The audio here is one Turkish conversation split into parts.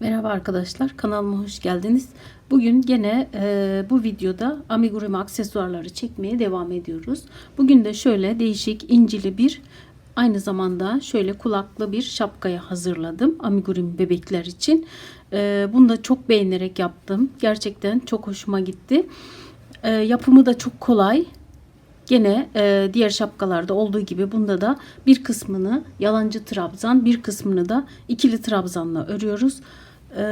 Merhaba arkadaşlar kanalıma hoş geldiniz. Bugün gene e, bu videoda amigurumi aksesuarları çekmeye devam ediyoruz. Bugün de şöyle değişik incili bir aynı zamanda şöyle kulaklı bir şapkaya hazırladım amigurumi bebekler için. E, bunu da çok beğenerek yaptım. Gerçekten çok hoşuma gitti. E, yapımı da çok kolay. Gene e, diğer şapkalarda olduğu gibi bunda da bir kısmını yalancı trabzan bir kısmını da ikili trabzanla örüyoruz. E,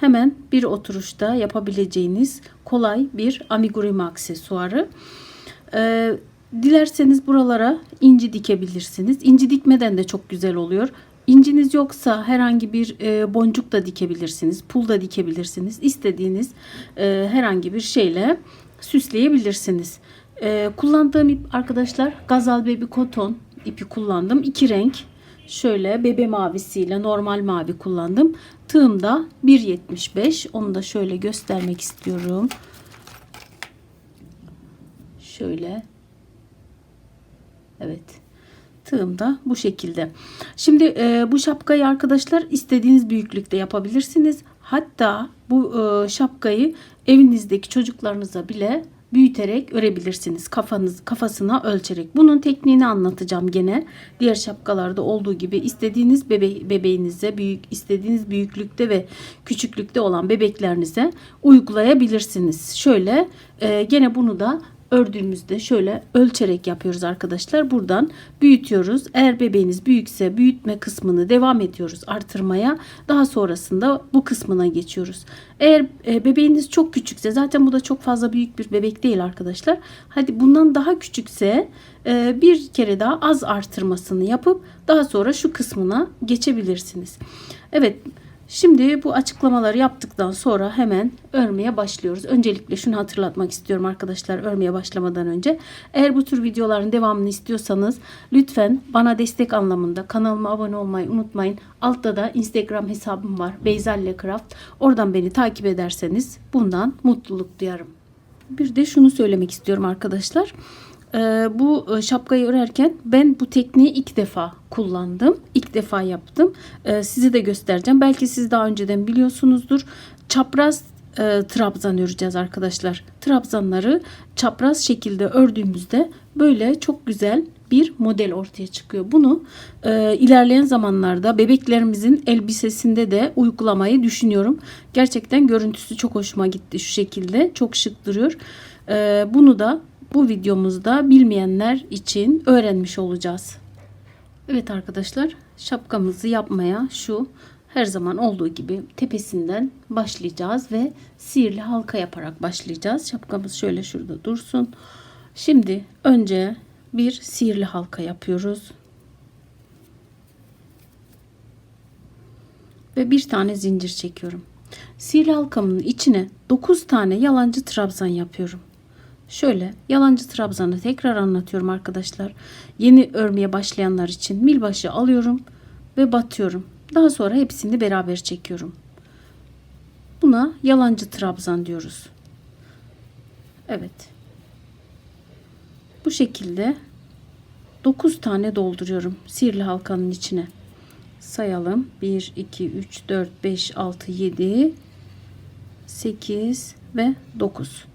hemen bir oturuşta yapabileceğiniz kolay bir amigurumi aksesuarı. E, dilerseniz buralara inci dikebilirsiniz. İnci dikmeden de çok güzel oluyor. İnciniz yoksa herhangi bir e, boncuk da dikebilirsiniz. Pul da dikebilirsiniz. İstediğiniz e, herhangi bir şeyle süsleyebilirsiniz. Ee, kullandığım ip arkadaşlar Gazal Baby Cotton ipi kullandım. İki renk. Şöyle bebe mavisiyle normal mavi kullandım. Tığım da 1.75. Onu da şöyle göstermek istiyorum. Şöyle. Evet. Tığım da bu şekilde. Şimdi e, bu şapkayı arkadaşlar istediğiniz büyüklükte yapabilirsiniz. Hatta bu e, şapkayı evinizdeki çocuklarınıza bile büyüterek örebilirsiniz. Kafanız kafasına ölçerek. Bunun tekniğini anlatacağım gene. Diğer şapkalarda olduğu gibi istediğiniz bebe bebeğinize büyük istediğiniz büyüklükte ve küçüklükte olan bebeklerinize uygulayabilirsiniz. Şöyle e, gene bunu da ördüğümüzde şöyle ölçerek yapıyoruz arkadaşlar. Buradan büyütüyoruz. Eğer bebeğiniz büyükse büyütme kısmını devam ediyoruz artırmaya. Daha sonrasında bu kısmına geçiyoruz. Eğer e, bebeğiniz çok küçükse zaten bu da çok fazla büyük bir bebek değil arkadaşlar. Hadi bundan daha küçükse e, bir kere daha az artırmasını yapıp daha sonra şu kısmına geçebilirsiniz. Evet. Şimdi bu açıklamaları yaptıktan sonra hemen örmeye başlıyoruz. Öncelikle şunu hatırlatmak istiyorum arkadaşlar örmeye başlamadan önce. Eğer bu tür videoların devamını istiyorsanız lütfen bana destek anlamında kanalıma abone olmayı unutmayın. Altta da Instagram hesabım var. Beyzalle Craft. Oradan beni takip ederseniz bundan mutluluk duyarım. Bir de şunu söylemek istiyorum arkadaşlar. Ee, bu e, şapkayı örerken ben bu tekniği ilk defa kullandım. İlk defa yaptım. Ee, size de göstereceğim. Belki siz daha önceden biliyorsunuzdur. Çapraz e, trabzan öreceğiz arkadaşlar. Trabzanları çapraz şekilde ördüğümüzde böyle çok güzel bir model ortaya çıkıyor. Bunu e, ilerleyen zamanlarda bebeklerimizin elbisesinde de uygulamayı düşünüyorum. Gerçekten görüntüsü çok hoşuma gitti şu şekilde. Çok şık duruyor. E, bunu da bu videomuzda bilmeyenler için öğrenmiş olacağız. Evet arkadaşlar şapkamızı yapmaya şu her zaman olduğu gibi tepesinden başlayacağız ve sihirli halka yaparak başlayacağız. Şapkamız şöyle şurada dursun. Şimdi önce bir sihirli halka yapıyoruz. Ve bir tane zincir çekiyorum. Sihirli halkamın içine 9 tane yalancı trabzan yapıyorum. Şöyle yalancı trabzanı tekrar anlatıyorum arkadaşlar. Yeni örmeye başlayanlar için milbaşı alıyorum ve batıyorum. Daha sonra hepsini beraber çekiyorum. Buna yalancı trabzan diyoruz. Evet. Bu şekilde 9 tane dolduruyorum sihirli halkanın içine. Sayalım. 1 2 3 4 5 6 7 8 ve 9.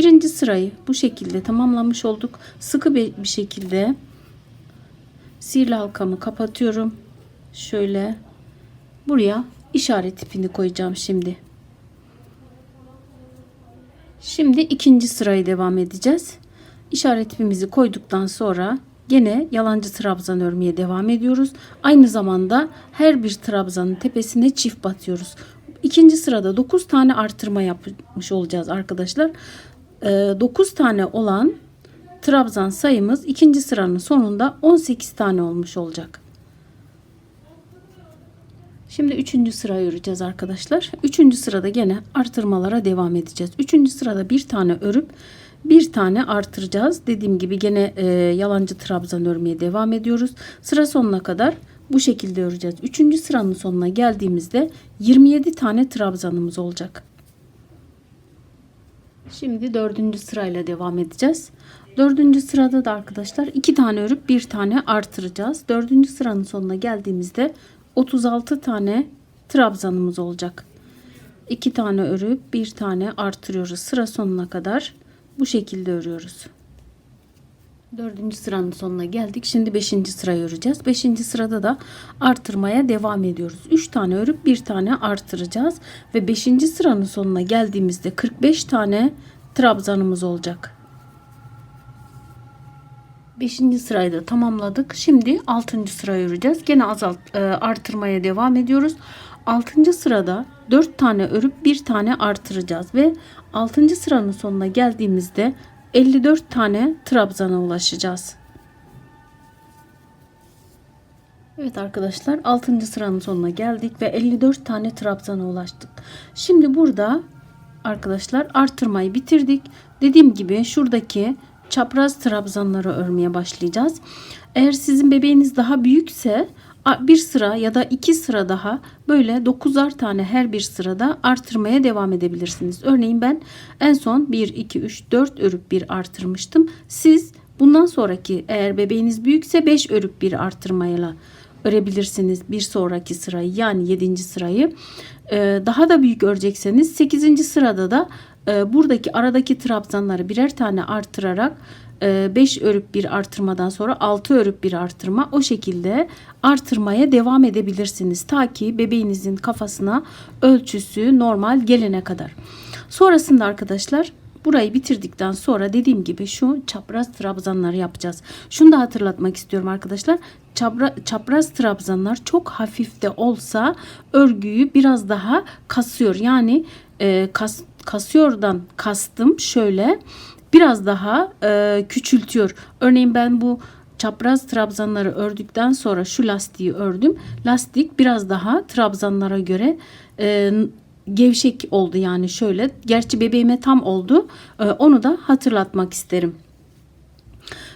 Birinci sırayı bu şekilde tamamlamış olduk. Sıkı bir, şekilde sihirli halkamı kapatıyorum. Şöyle buraya işaret ipini koyacağım şimdi. Şimdi ikinci sırayı devam edeceğiz. İşaret ipimizi koyduktan sonra gene yalancı trabzan örmeye devam ediyoruz. Aynı zamanda her bir trabzanın tepesine çift batıyoruz. İkinci sırada 9 tane artırma yapmış olacağız arkadaşlar. 9 tane olan trabzan sayımız ikinci sıranın sonunda 18 tane olmuş olacak. Şimdi üçüncü sırayı öreceğiz arkadaşlar. Üçüncü sırada gene artırmalara devam edeceğiz. Üçüncü sırada bir tane örüp bir tane artıracağız. Dediğim gibi gene e, yalancı trabzan örmeye devam ediyoruz. Sıra sonuna kadar bu şekilde öreceğiz. Üçüncü sıranın sonuna geldiğimizde 27 tane trabzanımız olacak. Şimdi dördüncü sırayla devam edeceğiz. Dördüncü sırada da arkadaşlar iki tane örüp bir tane artıracağız. Dördüncü sıranın sonuna geldiğimizde 36 tane trabzanımız olacak. 2 tane örüp bir tane artırıyoruz. Sıra sonuna kadar bu şekilde örüyoruz. Dördüncü sıranın sonuna geldik. Şimdi beşinci sırayı öreceğiz. Beşinci sırada da artırmaya devam ediyoruz. Üç tane örüp bir tane artıracağız. Ve beşinci sıranın sonuna geldiğimizde 45 tane trabzanımız olacak. Beşinci sırayı da tamamladık. Şimdi altıncı sırayı öreceğiz. Gene azalt, e, artırmaya devam ediyoruz. Altıncı sırada dört tane örüp bir tane artıracağız. Ve altıncı sıranın sonuna geldiğimizde 54 tane trabzana ulaşacağız. Evet arkadaşlar 6. sıranın sonuna geldik ve 54 tane trabzana ulaştık. Şimdi burada arkadaşlar artırmayı bitirdik. Dediğim gibi şuradaki çapraz trabzanları örmeye başlayacağız. Eğer sizin bebeğiniz daha büyükse bir sıra ya da iki sıra daha böyle 9'ar tane her bir sırada artırmaya devam edebilirsiniz. Örneğin ben en son 1, 2, 3, 4 örüp bir artırmıştım. Siz bundan sonraki eğer bebeğiniz büyükse 5 örüp bir artırmayla örebilirsiniz bir sonraki sırayı yani 7. sırayı. Ee, daha da büyük örecekseniz 8. sırada da e, buradaki aradaki trabzanları birer tane artırarak 5 e, örüp bir artırmadan sonra 6 örüp bir artırma o şekilde artırmaya devam edebilirsiniz. Ta ki bebeğinizin kafasına ölçüsü normal gelene kadar. Sonrasında arkadaşlar Burayı bitirdikten sonra dediğim gibi şu çapraz trabzanları yapacağız. Şunu da hatırlatmak istiyorum arkadaşlar. Çapra, çapraz trabzanlar çok hafif de olsa örgüyü biraz daha kasıyor. Yani e, kas, kasıyordan kastım şöyle biraz daha e, küçültüyor. Örneğin ben bu çapraz trabzanları ördükten sonra şu lastiği ördüm. Lastik biraz daha trabzanlara göre e, gevşek oldu yani şöyle. Gerçi bebeğime tam oldu. E, onu da hatırlatmak isterim.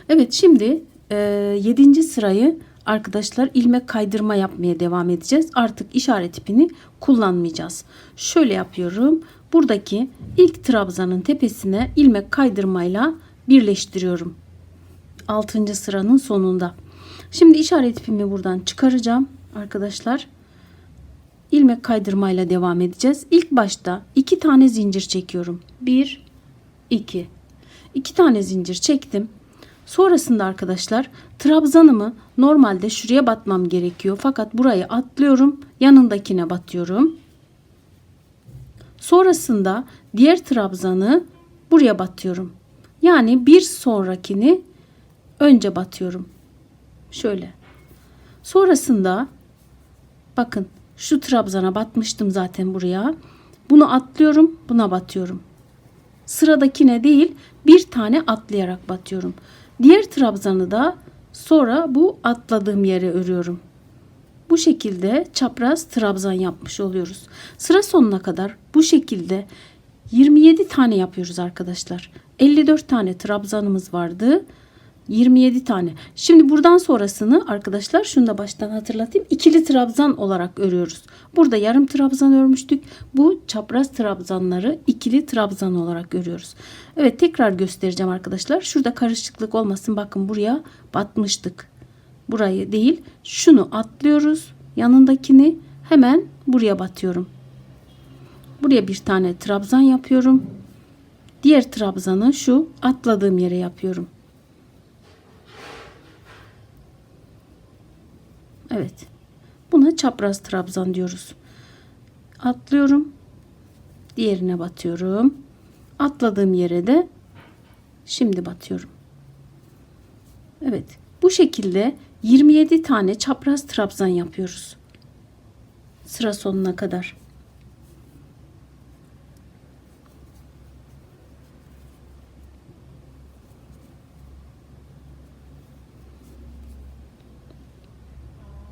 Evet şimdi e, 7. sırayı arkadaşlar ilmek kaydırma yapmaya devam edeceğiz. Artık işaret ipini kullanmayacağız. Şöyle yapıyorum. Buradaki ilk trabzanın tepesine ilmek kaydırmayla birleştiriyorum. 6. sıranın sonunda. Şimdi işaret ipimi buradan çıkaracağım arkadaşlar. ilmek kaydırmayla devam edeceğiz. İlk başta iki tane zincir çekiyorum. 1 2 2 tane zincir çektim. Sonrasında arkadaşlar trabzanımı normalde şuraya batmam gerekiyor. Fakat burayı atlıyorum. Yanındakine batıyorum. Sonrasında diğer trabzanı buraya batıyorum. Yani bir sonrakini önce batıyorum. Şöyle. Sonrasında bakın şu trabzana batmıştım zaten buraya. Bunu atlıyorum, buna batıyorum. Sıradakine değil, bir tane atlayarak batıyorum. Diğer trabzanı da sonra bu atladığım yere örüyorum. Bu şekilde çapraz trabzan yapmış oluyoruz. Sıra sonuna kadar bu şekilde 27 tane yapıyoruz arkadaşlar. 54 tane trabzanımız vardı. 27 tane. Şimdi buradan sonrasını arkadaşlar şunu da baştan hatırlatayım. İkili trabzan olarak örüyoruz. Burada yarım trabzan örmüştük. Bu çapraz trabzanları ikili trabzan olarak örüyoruz. Evet tekrar göstereceğim arkadaşlar. Şurada karışıklık olmasın. Bakın buraya batmıştık. Burayı değil şunu atlıyoruz. Yanındakini hemen buraya batıyorum. Buraya bir tane trabzan yapıyorum. Diğer trabzanı şu atladığım yere yapıyorum. Evet. Buna çapraz trabzan diyoruz. Atlıyorum. Diğerine batıyorum. Atladığım yere de şimdi batıyorum. Evet. Bu şekilde 27 tane çapraz trabzan yapıyoruz. Sıra sonuna kadar.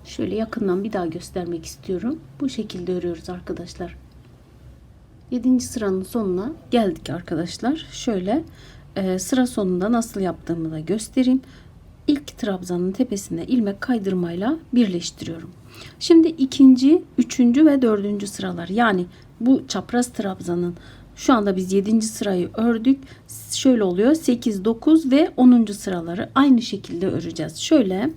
Şöyle yakından bir daha göstermek istiyorum. Bu şekilde örüyoruz arkadaşlar. 7. sıranın sonuna geldik arkadaşlar. Şöyle e, sıra sonunda nasıl yaptığımı da göstereyim. İlk trabzanın tepesine ilmek kaydırmayla birleştiriyorum. Şimdi ikinci, üçüncü ve dördüncü sıralar yani bu çapraz trabzanın şu anda biz 7. sırayı ördük. Şöyle oluyor 8, 9 ve 10. sıraları aynı şekilde öreceğiz. Şöyle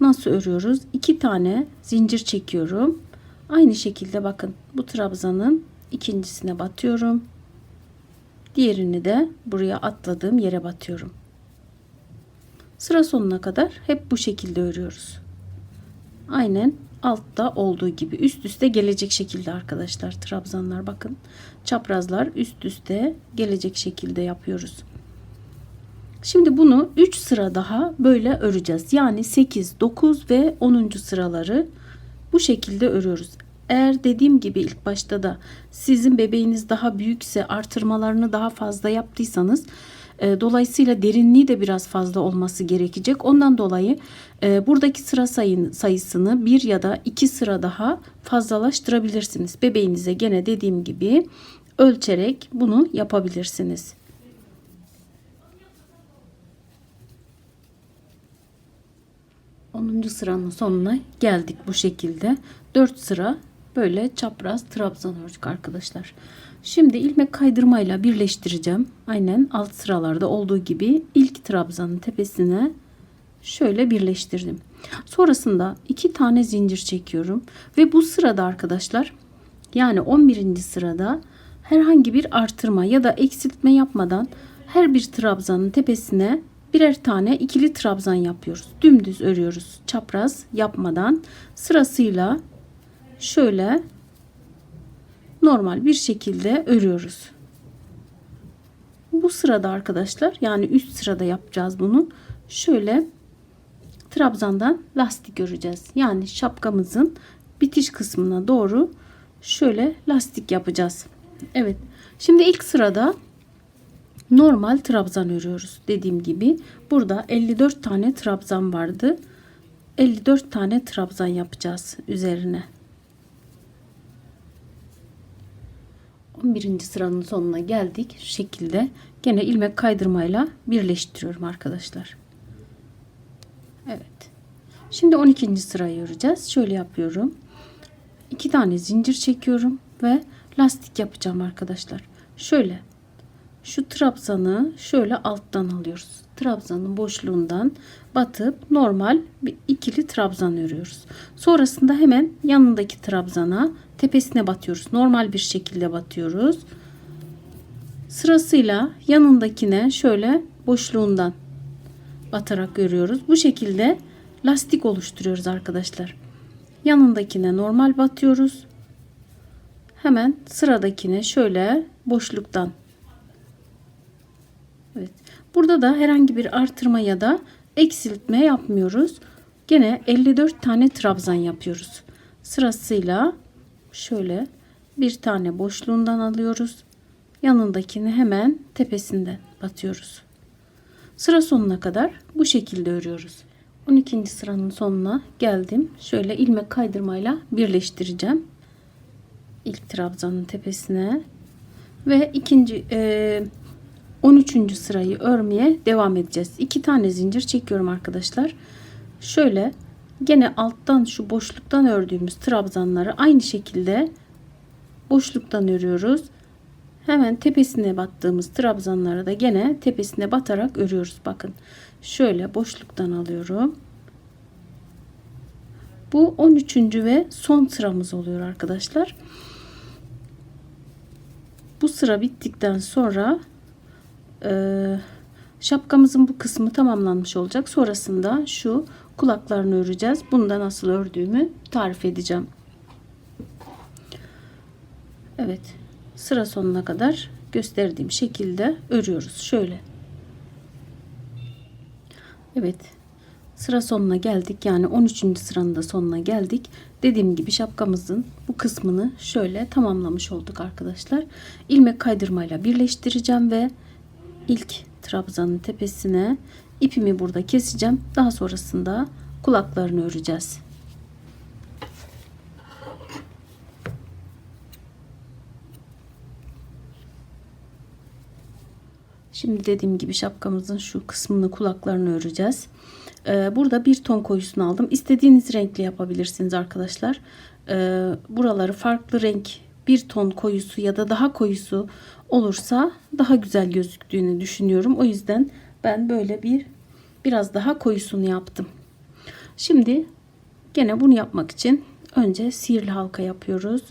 Nasıl örüyoruz? İki tane zincir çekiyorum. Aynı şekilde bakın bu trabzanın ikincisine batıyorum. Diğerini de buraya atladığım yere batıyorum. Sıra sonuna kadar hep bu şekilde örüyoruz. Aynen altta olduğu gibi üst üste gelecek şekilde arkadaşlar trabzanlar bakın. Çaprazlar üst üste gelecek şekilde yapıyoruz. Şimdi bunu 3 sıra daha böyle öreceğiz. Yani 8, 9 ve 10. sıraları bu şekilde örüyoruz. Eğer dediğim gibi ilk başta da sizin bebeğiniz daha büyükse artırmalarını daha fazla yaptıysanız e, dolayısıyla derinliği de biraz fazla olması gerekecek. Ondan dolayı e, buradaki sıra sayın, sayısını bir ya da iki sıra daha fazlalaştırabilirsiniz. Bebeğinize gene dediğim gibi ölçerek bunu yapabilirsiniz. Onuncu sıranın sonuna geldik bu şekilde. 4 sıra böyle çapraz trabzan ördük arkadaşlar. Şimdi ilmek kaydırmayla birleştireceğim. Aynen alt sıralarda olduğu gibi ilk trabzanın tepesine şöyle birleştirdim. Sonrasında iki tane zincir çekiyorum ve bu sırada arkadaşlar yani 11. sırada herhangi bir artırma ya da eksiltme yapmadan her bir trabzanın tepesine birer tane ikili trabzan yapıyoruz. Dümdüz örüyoruz. Çapraz yapmadan sırasıyla şöyle normal bir şekilde örüyoruz. Bu sırada arkadaşlar yani üst sırada yapacağız bunu. Şöyle trabzandan lastik öreceğiz. Yani şapkamızın bitiş kısmına doğru şöyle lastik yapacağız. Evet. Şimdi ilk sırada normal trabzan örüyoruz. Dediğim gibi burada 54 tane trabzan vardı. 54 tane trabzan yapacağız üzerine. 11. sıranın sonuna geldik. Şu şekilde gene ilmek kaydırmayla birleştiriyorum arkadaşlar. Evet. Şimdi 12. sırayı öreceğiz. Şöyle yapıyorum. 2 tane zincir çekiyorum ve lastik yapacağım arkadaşlar. Şöyle şu trabzanı şöyle alttan alıyoruz. Trabzanın boşluğundan batıp normal bir ikili trabzan örüyoruz. Sonrasında hemen yanındaki trabzana tepesine batıyoruz. Normal bir şekilde batıyoruz. Sırasıyla yanındakine şöyle boşluğundan batarak örüyoruz. Bu şekilde lastik oluşturuyoruz arkadaşlar. Yanındakine normal batıyoruz. Hemen sıradakine şöyle boşluktan Evet. Burada da herhangi bir artırma ya da eksiltme yapmıyoruz. Gene 54 tane trabzan yapıyoruz. Sırasıyla şöyle bir tane boşluğundan alıyoruz. Yanındakini hemen tepesinde batıyoruz. Sıra sonuna kadar bu şekilde örüyoruz. 12. sıranın sonuna geldim. Şöyle ilmek kaydırmayla birleştireceğim. İlk trabzanın tepesine ve ikinci e, 13. sırayı örmeye devam edeceğiz. 2 tane zincir çekiyorum arkadaşlar. Şöyle gene alttan şu boşluktan ördüğümüz trabzanları aynı şekilde boşluktan örüyoruz. Hemen tepesine battığımız trabzanları da gene tepesine batarak örüyoruz. Bakın şöyle boşluktan alıyorum. Bu 13. ve son sıramız oluyor arkadaşlar. Bu sıra bittikten sonra e, şapkamızın bu kısmı tamamlanmış olacak. Sonrasında şu kulaklarını öreceğiz. Bunu da nasıl ördüğümü tarif edeceğim. Evet. Sıra sonuna kadar gösterdiğim şekilde örüyoruz. Şöyle. Evet. Sıra sonuna geldik. Yani 13. sıranın da sonuna geldik. Dediğim gibi şapkamızın bu kısmını şöyle tamamlamış olduk arkadaşlar. İlmek kaydırmayla birleştireceğim ve ilk trabzanın tepesine ipimi burada keseceğim. Daha sonrasında kulaklarını öreceğiz. Şimdi dediğim gibi şapkamızın şu kısmını kulaklarını öreceğiz. Ee, burada bir ton koyusunu aldım. İstediğiniz renkli yapabilirsiniz arkadaşlar. Ee, buraları farklı renk bir ton koyusu ya da daha koyusu olursa daha güzel gözüktüğünü düşünüyorum. O yüzden ben böyle bir biraz daha koyusunu yaptım. Şimdi gene bunu yapmak için önce sihirli halka yapıyoruz.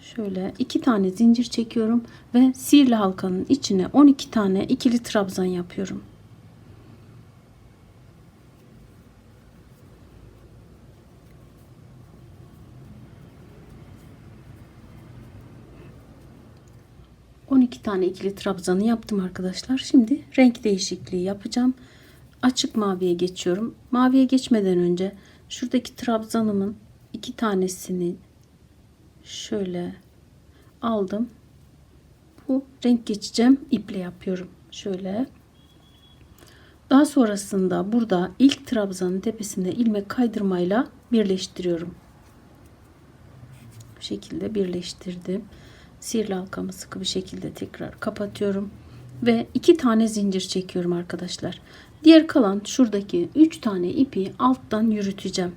Şöyle iki tane zincir çekiyorum ve sihirli halkanın içine 12 tane ikili trabzan yapıyorum. İki tane ikili trabzanı yaptım arkadaşlar. Şimdi renk değişikliği yapacağım. Açık maviye geçiyorum. Maviye geçmeden önce şuradaki trabzanımın iki tanesini şöyle aldım. Bu renk geçeceğim iple yapıyorum. Şöyle. Daha sonrasında burada ilk trabzanın tepesinde ilmek kaydırmayla birleştiriyorum. Bu şekilde birleştirdim. Sihirli halkamı sıkı bir şekilde tekrar kapatıyorum. Ve iki tane zincir çekiyorum arkadaşlar. Diğer kalan şuradaki üç tane ipi alttan yürüteceğim.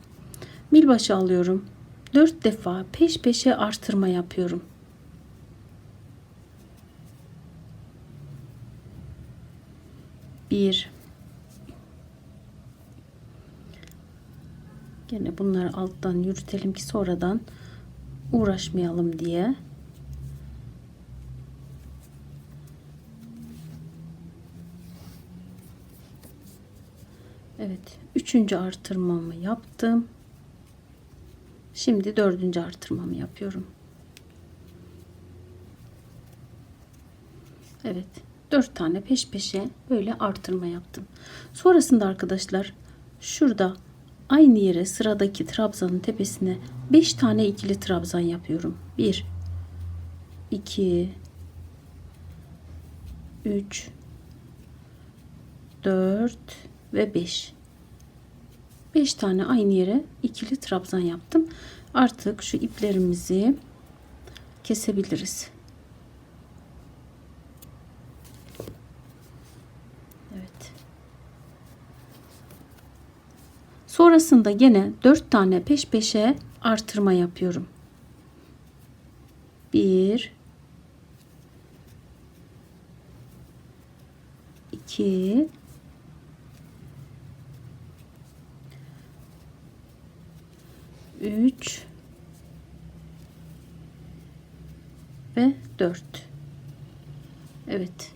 Milbaşı alıyorum. 4 defa peş peşe artırma yapıyorum. Bir. Gene bunları alttan yürütelim ki sonradan uğraşmayalım diye. Evet. Üçüncü artırmamı yaptım. Şimdi dördüncü artırmamı yapıyorum. Evet. Dört tane peş peşe böyle artırma yaptım. Sonrasında arkadaşlar şurada aynı yere sıradaki trabzanın tepesine 5 tane ikili trabzan yapıyorum. 1 2 3 4 ve 5 5 tane aynı yere ikili trabzan yaptım. Artık şu iplerimizi kesebiliriz. Evet. Sonrasında gene 4 tane peş peşe artırma yapıyorum. 1 2 3 ve 4 Evet.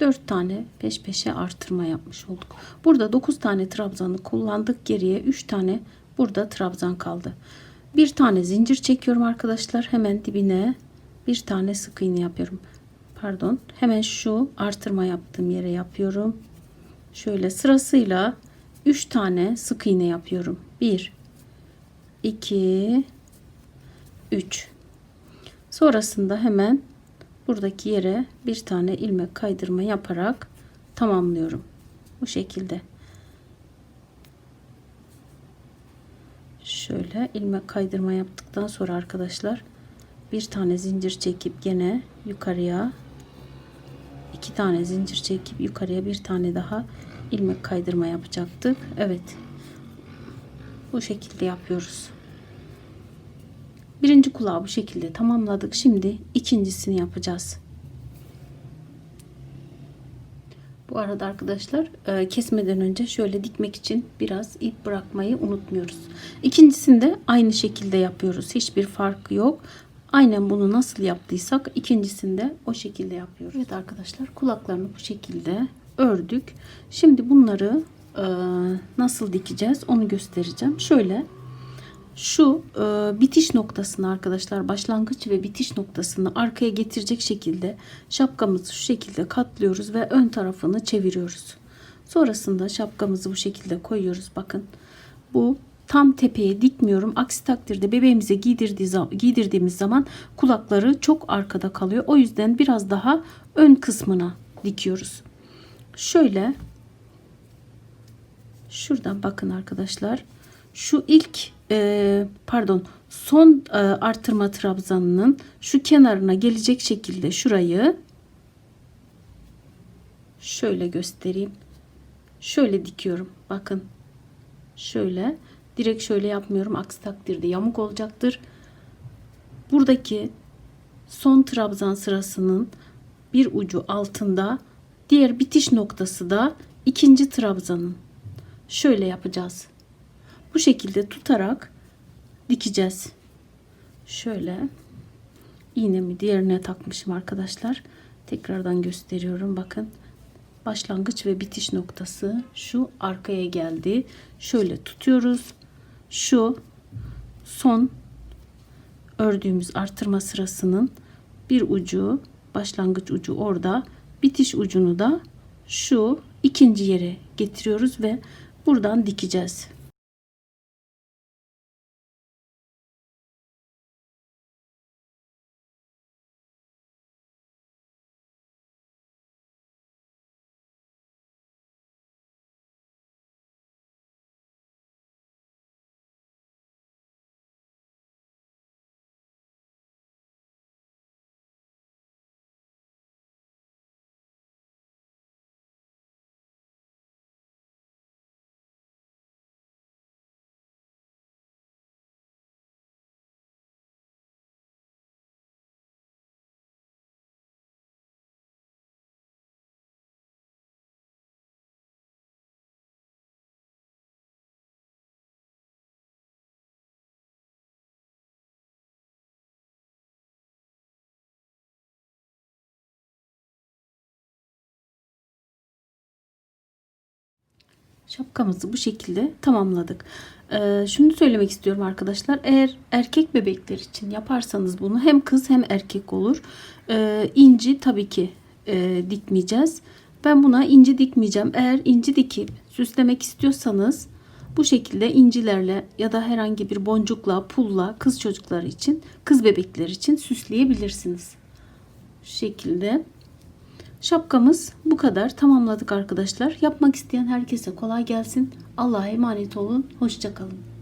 4 tane peş peşe artırma yapmış olduk. Burada 9 tane trabzanı kullandık. Geriye 3 tane burada trabzan kaldı. Bir tane zincir çekiyorum arkadaşlar. Hemen dibine bir tane sık iğne yapıyorum. Pardon. Hemen şu artırma yaptığım yere yapıyorum. Şöyle sırasıyla 3 tane sık iğne yapıyorum. 1 2 3 sonrasında hemen buradaki yere bir tane ilmek kaydırma yaparak tamamlıyorum. Bu şekilde. Şöyle ilmek kaydırma yaptıktan sonra arkadaşlar bir tane zincir çekip gene yukarıya iki tane zincir çekip yukarıya bir tane daha ilmek kaydırma yapacaktık. Evet. Bu şekilde yapıyoruz Birinci kulağı bu şekilde tamamladık. Şimdi ikincisini yapacağız. Bu arada arkadaşlar e, kesmeden önce şöyle dikmek için biraz ip bırakmayı unutmuyoruz. İkincisinde aynı şekilde yapıyoruz. Hiçbir fark yok. Aynen bunu nasıl yaptıysak ikincisinde o şekilde yapıyoruz. Evet arkadaşlar kulaklarını bu şekilde ördük. Şimdi bunları e, nasıl dikeceğiz onu göstereceğim. Şöyle şu e, bitiş noktasını arkadaşlar başlangıç ve bitiş noktasını arkaya getirecek şekilde şapkamızı şu şekilde katlıyoruz ve ön tarafını çeviriyoruz. Sonrasında şapkamızı bu şekilde koyuyoruz. Bakın bu tam tepeye dikmiyorum. Aksi takdirde bebeğimize giydirdiği, giydirdiğimiz zaman kulakları çok arkada kalıyor. O yüzden biraz daha ön kısmına dikiyoruz. Şöyle şuradan bakın arkadaşlar. Şu ilk e, pardon son e, artırma trabzanının şu kenarına gelecek şekilde şurayı şöyle göstereyim. Şöyle dikiyorum. Bakın. Şöyle. Direkt şöyle yapmıyorum. Aksi takdirde yamuk olacaktır. Buradaki son trabzan sırasının bir ucu altında diğer bitiş noktası da ikinci trabzanın şöyle yapacağız. Bu şekilde tutarak dikeceğiz. Şöyle iğnemi diğerine takmışım arkadaşlar. Tekrardan gösteriyorum. Bakın başlangıç ve bitiş noktası şu arkaya geldi. Şöyle tutuyoruz. Şu son ördüğümüz artırma sırasının bir ucu başlangıç ucu orada bitiş ucunu da şu ikinci yere getiriyoruz ve buradan dikeceğiz. Şapkamızı bu şekilde tamamladık. Ee, şunu söylemek istiyorum arkadaşlar. Eğer erkek bebekler için yaparsanız bunu hem kız hem erkek olur. Ee, inci tabii ki e, dikmeyeceğiz. Ben buna inci dikmeyeceğim. Eğer inci dikip süslemek istiyorsanız bu şekilde incilerle ya da herhangi bir boncukla, pulla kız çocukları için, kız bebekler için süsleyebilirsiniz. Şu şekilde. Şapkamız bu kadar tamamladık arkadaşlar. Yapmak isteyen herkese kolay gelsin. Allah'a emanet olun. Hoşçakalın.